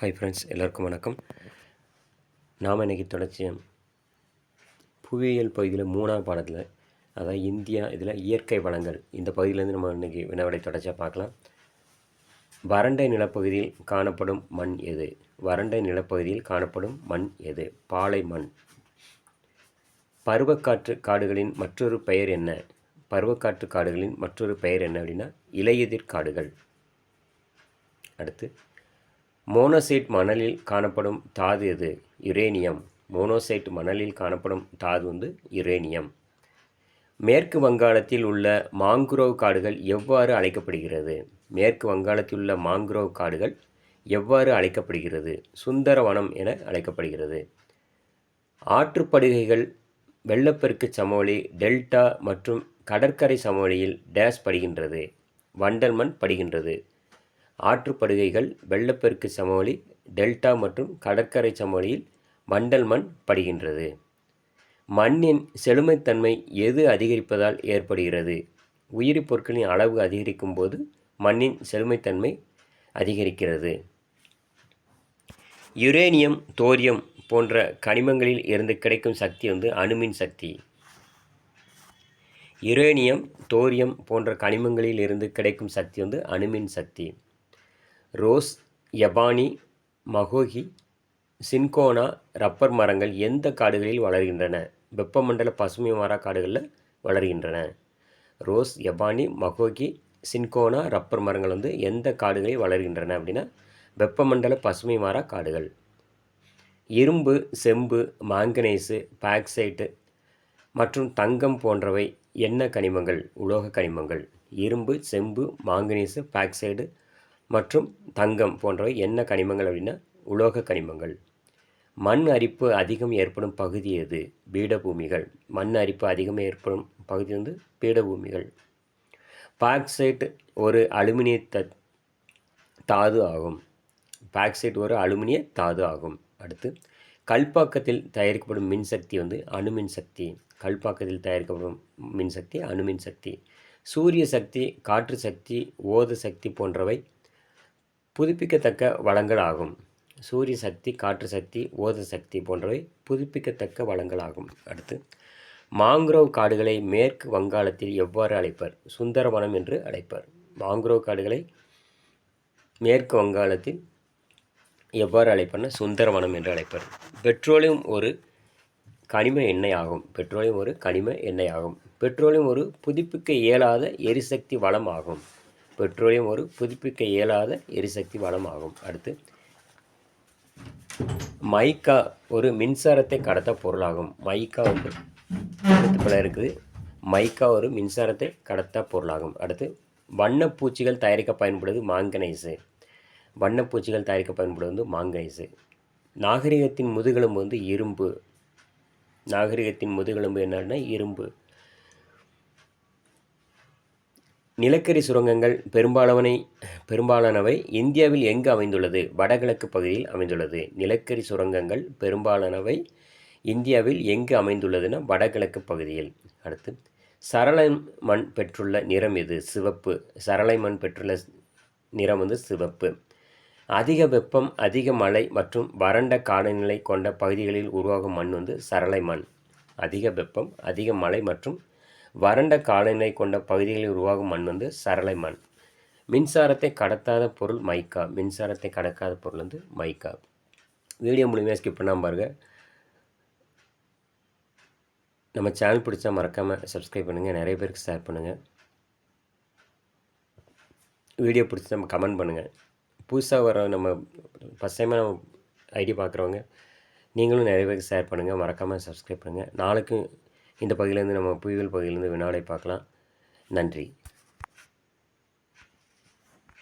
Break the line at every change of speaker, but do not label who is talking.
Hi friends எல்லாருக்கும் வணக்கம். நாம் இன்றைக்கி தொடர்ச்சியம் புவியியல் பகுதியில் மூணாவது பாடத்தில் அதாவது இந்தியா இதில் இயற்கை வளங்கள் இந்த பகுதியிலேருந்து நம்ம இன்றைக்கி வினாவிடை தொடர்ச்சியாக பார்க்கலாம். வறண்ட நிலப்பகுதியில் காணப்படும் மண் எது? வறண்ட நிலப்பகுதியில் காணப்படும் மண் எது? பாலை மண். பருவக்காற்று காடுகளின் மற்றொரு பெயர் என்ன? பருவக்காற்று காடுகளின் மற்றொரு பெயர் என்ன அப்படின்னா இலையுதிர் காடுகள். அடுத்து மோனோசைட் மணலில் காணப்படும் தாது எது? யுரேனியம். மோனோசைட் மணலில் காணப்படும் தாது வந்து யுரேனியம். மேற்கு வங்காளத்தில் உள்ள மாங்குரோவ் காடுகள் எவ்வாறு அழைக்கப்படுகிறது? மேற்கு வங்காளத்தில் உள்ள மாங்குரோவ் காடுகள் எவ்வாறு அழைக்கப்படுகிறது? சுந்தரவனம் என அழைக்கப்படுகிறது. ஆற்றுப்படுகைகள் வெள்ளப்பெருக்கு சமவெளி டெல்டா மற்றும் கடற்கரை சமவெளியில் டேஸ் படுகின்றது. வண்டல்மண் படுகின்றது. ஆற்றுப்படுகைகள் வெள்ளப்பெருக்கு சமவெளி டெல்டா மற்றும் கடற்கரை சமவெளியில் வண்டல் மண் படுகின்றது. மண்ணின் செழுமைத்தன்மை எது அதிகரிப்பதால் ஏற்படுகிறது? உயிரி பொருட்களின் அளவு அதிகரிக்கும் போது மண்ணின் செழுமைத்தன்மை அதிகரிக்கிறது. யுரேனியம் தோரியம் போன்ற கனிமங்களில் இருந்து கிடைக்கும் சக்தி வந்து அணுமின் சக்தி. யுரேனியம் தோரியம் போன்ற கனிமங்களில் இருந்து கிடைக்கும் சக்தி வந்து அணுமின் சக்தி. ரோஸ் யபானி மகோகி சின்கோனா ரப்பர் மரங்கள் எந்த காடுகளில் வளர்கின்றன? வெப்பமண்டல பசுமை மாறா காடுகளில் வளர்கின்றன. ரோஸ் யபானி மகோகி சின்கோனா ரப்பர் மரங்கள் வந்து எந்த காடுகளில் வளர்கின்றன அப்படின்னா வெப்பமண்டல பசுமை மாறா காடுகள். இரும்பு செம்பு மாங்கனேசு பாக்சைட்டு மற்றும் தங்கம் போன்றவை என்ன கனிமங்கள்? உலோக கனிமங்கள். இரும்பு செம்பு மாங்கனீசு பாக்சைடு மற்றும் தங்கம் போன்றவை என்ன கனிமங்கள் அப்படின்னா உலோக கனிமங்கள். மண் அரிப்பு அதிகம் ஏற்படும் பகுதி எது? பீடபூமிகள். மண் அரிப்பு அதிகம் ஏற்படும் பகுதி வந்து பீடபூமிகள். பாக்சைட் ஒரு அலுமினிய த தாது ஆகும். பாக்சைட் ஒரு அலுமினிய தாது ஆகும். அடுத்து கல்பாக்கத்தில் தயாரிக்கப்படும் மின்சக்தி வந்து அணுமின் சக்தி கல்பாக்கத்தில் தயாரிக்கப்படும் மின்சக்தி அணுமின் சக்தி சூரிய சக்தி காற்று சக்தி ஓத சக்தி போன்றவை புதுப்பிக்கத்தக்க வளங்கள் ஆகும் சூரிய சக்தி காற்று சக்தி ஓத சக்தி போன்றவை புதுப்பிக்கத்தக்க வளங்கள் ஆகும் அடுத்து மாங்குரோவ் காடுகளை மேற்கு வங்காளத்தில் எவ்வாறு அழைப்பர்? சுந்தரவனம் என்று அழைப்பர். மாங்க்ரோவ் காடுகளை மேற்கு வங்காளத்தில் எவ்வாறு அழைப்பர்னா சுந்தரவனம் என்று அழைப்பர். பெட்ரோலியம் ஒரு கனிம எண்ணெய் ஆகும் பெட்ரோலியம் ஒரு கனிம எண்ணெய் ஆகும் பெட்ரோலியம் ஒரு புதுப்பிக்க இயலாத எரிசக்தி வளம் ஆகும் பெட்ரோலியம் ஒரு புதுப்பிக்க இயலாத எரிசக்தி வளம் ஆகும் அடுத்து மைக்கா ஒரு மின்சாரத்தை கடத்த பொருளாகும். மைக்கா வந்து பல இருக்குது. மைக்கா ஒரு மின்சாரத்தை கடத்த பொருளாகும். அடுத்து வண்ணப்பூச்சிகள் தயாரிக்க பயன்படுவது மாங்கனைஸு வண்ணப்பூச்சிகள் தயாரிக்க பயன்படுவது வந்து மாங்கனைஸு நாகரிகத்தின் முதுகெலும்பு வந்து இரும்பு. நாகரிகத்தின் முதுகெலும்பு என்னன்னா இரும்பு. நிலக்கரி சுரங்கங்கள் பெரும்பாலானவை பெரும்பாலானவை இந்தியாவில் எங்கு அமைந்துள்ளது? வடகிழக்கு பகுதியில் அமைந்துள்ளது. நிலக்கரி சுரங்கங்கள் பெரும்பாலானவை இந்தியாவில் எங்கு அமைந்துள்ளதுன்னா வடகிழக்கு பகுதியில். அடுத்து சரளை மண் பெற்றுள்ள நிறம் எது? சிவப்பு. சரளை மண் பெற்றுள்ள நிறம் வந்து சிவப்பு. அதிக வெப்பம் அதிக மழை மற்றும் வறண்ட காலநிலை கொண்ட பகுதிகளில் உருவாகும் மண் வந்து சரளை மண். அதிக வெப்பம் அதிக மழை மற்றும் வறண்ட காலநிலை கொண்ட பகுதிகளில் உருவாகும் மண் வந்து சரளை மண். மின்சாரத்தை கடத்தாத பொருள் மைக்கா. மின்சாரத்தை கடக்காத பொருள் வந்து மைக்கா. வீடியோ மூலியமாக ஸ்கிப் பண்ணாமல் பாருங்கள் நம்ம சேனல் பிடிச்சா மறக்காமல் சப்ஸ்கிரைப் பண்ணுங்கள் நிறைய பேருக்கு ஷேர் பண்ணுங்கள் வீடியோ பிடிச்சி நம்ம கமெண்ட் பண்ணுங்கள் புதுசாக வர நம்ம ஃபஸ்ட் டைமாக நம்ம ஐடி பார்க்குறவங்க நீங்களும் நிறைய பேருக்கு ஷேர் பண்ணுங்கள் மறக்காமல் சப்ஸ்கிரைப் பண்ணுங்கள் நாளைக்கும் இந்த பகுதியிலேருந்து நம்ம புயல் பகுதியிலேருந்து வினாடை பார்க்கலாம். நன்றி.